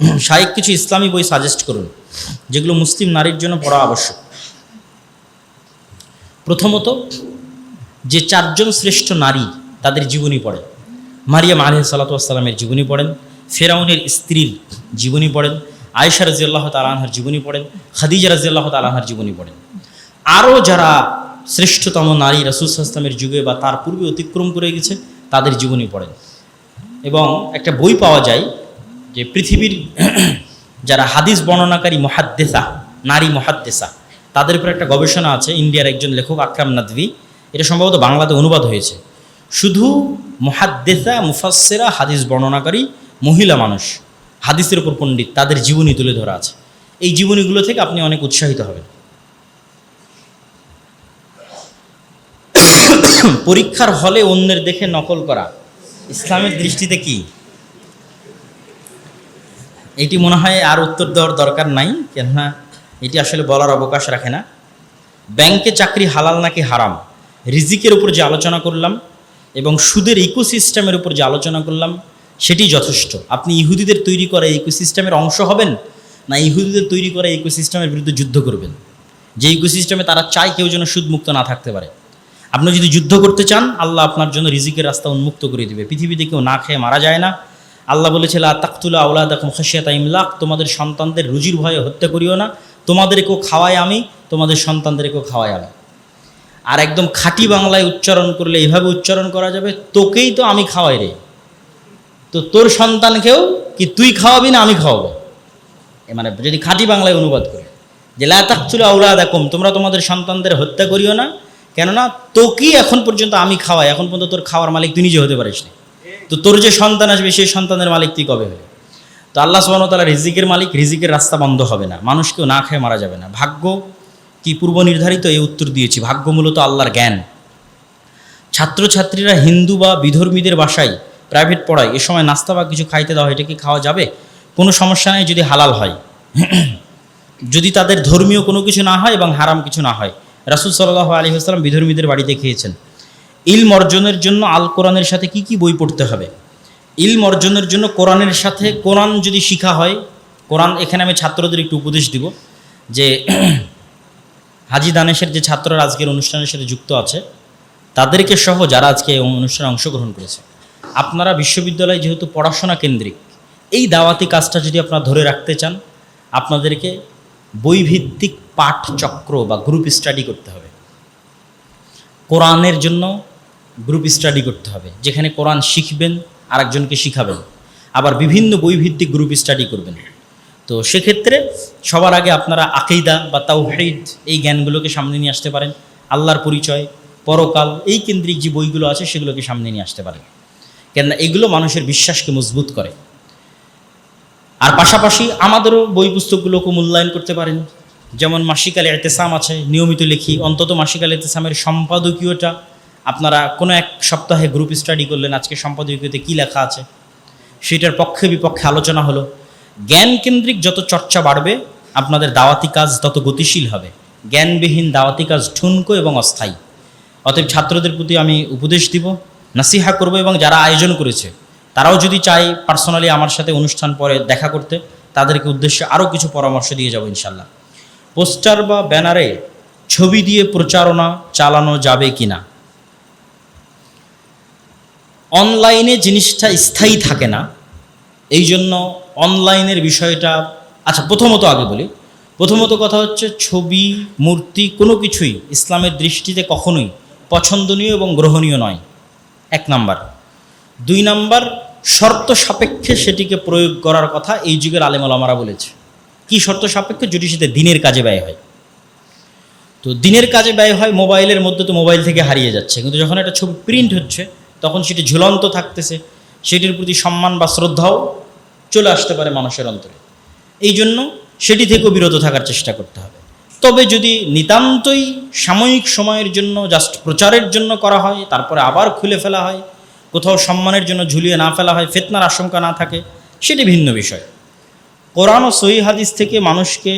শায়েক কিছু ইসলামী বই সাজেস্ট করুন, যেগুলো মুসলিম নারীর জন্য পড়া আবশ্যক। প্রথমত, যে চারজন শ্রেষ্ঠ নারী তাদের জীবনী পড়েন। মারিয়াম আলহ সালাতামের জীবনী পড়েন, ফেরাউনের স্ত্রীর জীবনী পড়েন, আয়েশা রাজিয়াল্লাহ তালাহার জীবনী পড়েন, খাদিজা রাজিয়াল্লাহ তালাহার জীবনী পড়েন। আরও যারা শ্রেষ্ঠতম নারী রাসুল ইসলামের যুগে বা তার পূর্বে অতিক্রম করে গেছে, তাদের জীবনী পড়েন। এবং একটা বই পাওয়া যায় যে পৃথিবীর যারা হাদিস বর্ণনাকারী মহাদ্দেসা, নারী মহাদ্দেসা, তাদের উপর একটা গবেষণা আছে, ইন্ডিয়ার একজন লেখক আকরাম নাদভি। এটা সম্ভবত বাংলাতে অনুবাদ হয়েছে। শুধু মহাদ্দেসা মুফাসেরা হাদিস বর্ণনাকারী মহিলা মানুষ, হাদিসের উপর পণ্ডিত, তাদের জীবনী তুলে ধরা আছে। এই জীবনীগুলো থেকে আপনি অনেক উৎসাহিত হবেন। পরীক্ষার হলে অন্যের দেখে নকল করা, ইসলামের দৃষ্টিতে কি? এটি মনে হয় আর উত্তর দেওয়ার দরকার নাই, কেননা এটি আসলে বলার অবকাশ রাখে না। ব্যাংকে চাকরি হালাল নাকি হারাম? রিজিকের উপর যে আলোচনা করলাম এবং সুদের ইকোসিস্টেমের উপর যে আলোচনা করলাম, সেটি যথেষ্ট। আপনি ইহুদিদের তৈরি করা ইকোসিস্টেমের অংশ হবেন না ইহুদিদের তৈরি করা ইকোসিস্টেমের বিরুদ্ধে যুদ্ধ করবেন? যে ইকোসিস্টেমে তারা চায় কেউ যেন সুদমুক্ত না থাকতে পারে। আপনি যদি যুদ্ধ করতে চান, আল্লাহ আপনার জন্য রিজিকের রাস্তা উন্মুক্ত করে দিবে। পৃথিবীতে কেউ না খেয়ে মারা যায় না। আল্লাহ বলেছিল তাকতুলা আউলা দেখম খাসিয়াতা ইমলাক তোমাদের সন্তানদের রুজির ভয়ে হত্যা করিও না, তোমাদেরকেও খাওয়াই আমি, তোমাদের সন্তানদেরকেও খাওয়াই আমি। আর একদম খাঁটি বাংলায় উচ্চারণ করলে এইভাবে উচ্চারণ করা যাবে, তোকেই তো আমি খাওয়াই রে। তো তোর সন্তানকেও কি তুই খাওয়াবি না আমি খাওয়াবো? এ মানে যদি খাঁটি বাংলায় অনুবাদ করে, যে, লা তাকতুলা আউলা দেখম তোমরা তোমাদের সন্তানদের হত্যা করিও না, কেননা তোকেই এখন পর্যন্ত আমি খাওয়াই, এখন পর্যন্ত তোর খাওয়ার মালিক তুই নিজে হতে পারিস না। তো তোর যে সন্তান আসবে, সেই সন্তানের মালিক তুই কবে হবে তো আল্লাহ সুবাহ তালা রিজিকের মালিক, রিজিকের রাস্তা বন্ধ হবে না। মানুষকেও না খেয়ে মারা যাবে না। ভাগ্য কি পূর্ব নির্ধারিত? এই উত্তর দিয়েছি। ভাগ্য মূলত আল্লাহর জ্ঞান। ছাত্রছাত্রীরা হিন্দু বা বিধর্মীদের বাসায় প্রাইভেট পড়ায়। এ সময় নাস্তা বা কিছু খাইতে দেওয়া এটা কি খাওয়া যাবে? কোনো সমস্যা নেই যদি হালাল হয়। যদি তাদের ধর্মীয় কোনো কিছু না হয় এবং হারাম কিছু না হয়। রাসুল সাল্লাহ আলী আসসালাম বিধর্মীদের বাড়িতে খেয়েছেন। ইলম অর্জনের জন্য আল কোরআনের সাথে কি কি বই পড়তে হবে? ইলম অর্জনের জন্য কোরআনের সাথে কোরআন যদি শিখা হয়, কোরআন এখানে আমি ছাত্রদের একটু উপদেশ দিব যে হাজি দানেশের যে ছাত্ররা আজকের অনুষ্ঠানের সাথে যুক্ত আছে, তাদেরকে সহ যারা আজকে অনুষ্ঠানে অংশগ্রহণ করেছে, আপনারা বিশ্ববিদ্যালয়ে যেহেতু পড়াশোনা কেন্দ্রিক, এই দাওয়াতি কাজটা যদি আপনারা ধরে রাখতে চান, আপনাদেরকে বইভিত্তিক পাঠচক্র বা গ্রুপ স্টাডি করতে হবে। কোরআনের জন্য গ্রুপ স্টাডি করতে হবে, যেখানে কোরআন শিখবেন, আরেকজনকে শিখাবেন। আবার বিভিন্ন বইভিত্তিক গ্রুপ স্টাডি করবেন। তো সেক্ষেত্রে সবার আগে আপনারা আকিদা বা তাওহিদ, এই জ্ঞানগুলোকে সামনে নিয়ে আসতে পারেন। আল্লাহর পরিচয়, পরকাল, এই কেন্দ্রিক যে বইগুলো আছে, সেগুলোকে সামনে নিয়ে আসতে পারেন। কেননা এগুলো মানুষের বিশ্বাসকে মজবুত করে। আর পাশাপাশি আমাদেরও বই পুস্তকগুলোকে মূল্যায়ন করতে পারেন। যেমন মাসিকাল এতেসাম আছে, নিয়মিত লিখি। অন্তত মাসিকাল এতেসামের সম্পাদকীয়টা আপনারা কোনো এক সপ্তাহে গ্রুপ স্টাডি করলেন, আজকে সম্পাদকীয়তে কী লেখা আছে? সেটার পক্ষে বিপক্ষে আলোচনা হলো। জ্ঞান কেন্দ্রিক যত চর্চা বাড়বে, আপনাদের দাওয়াতি কাজ তত গতিশীল হবে। জ্ঞানবিহীন দাওয়াতি কাজ ঠুনকো এবং অস্থায়ী। অতএব ছাত্রদের প্রতি আমি উপদেশ দিব, নাসিহা করব এবং যারা আয়োজন করেছে, তারাও যদি চায় পার্সোনালি আমার সাথে অনুষ্ঠান পরে দেখা করতে, তাদেরকে উদ্দেশ্যে আরও কিছু পরামর্শ দিয়ে যাব ইনশাল্লাহ। পোস্টার বা ব্যানারে ছবি দিয়ে প্রচারণা চালানো যাবে কি না অনলাইনে জিনিসটা স্থায়ী থাকে না। এই জন্য অনলাইনের বিষয়টা আচ্ছা প্রথমত আগে বলি। প্রথমত কথা হচ্ছে ছবি, মূর্তি কোনো কিছুই ইসলামের দৃষ্টিতে কখনোই পছন্দনীয় এবং গ্রহণীয় নয়। এক নাম্বার। দুই নাম্বার, শর্ত সাপেক্ষে সেটিকে প্রয়োগ করার কথা এই যুগের আলেমালামারা বলেছে। কি শর্ত সাপেক্ষে? যদি সেটা দিনের কাজে ব্যয় হয়। তো দিনের কাজে ব্যয় হয়, মোবাইলের মধ্যে তো মোবাইল থেকে হারিয়ে যাচ্ছে। কিন্তু যখন একটা ছবি প্রিন্ট হচ্ছে তখন সেটি ঝুলন্ত থাকতেছে। সেটির প্রতি সম্মান বা শ্রদ্ধাও চলে আসতে পারে মানুষের অন্তরে। এই জন্য সেটি থেকেও বিরত থাকার চেষ্টা করতে হবে। তবে যদি নিতান্তই সাময়িক সময়ের জন্য জাস্ট প্রচারের জন্য করা হয়, তারপরে আবার খুলে ফেলা হয়, কোথাও সম্মানের জন্য ঝুলিয়ে না ফেলা হয়, ফেতনার আশঙ্কা না থাকে, সেটি ভিন্ন বিষয়। কোরআন ও সহি হাদিস থেকে মানুষকে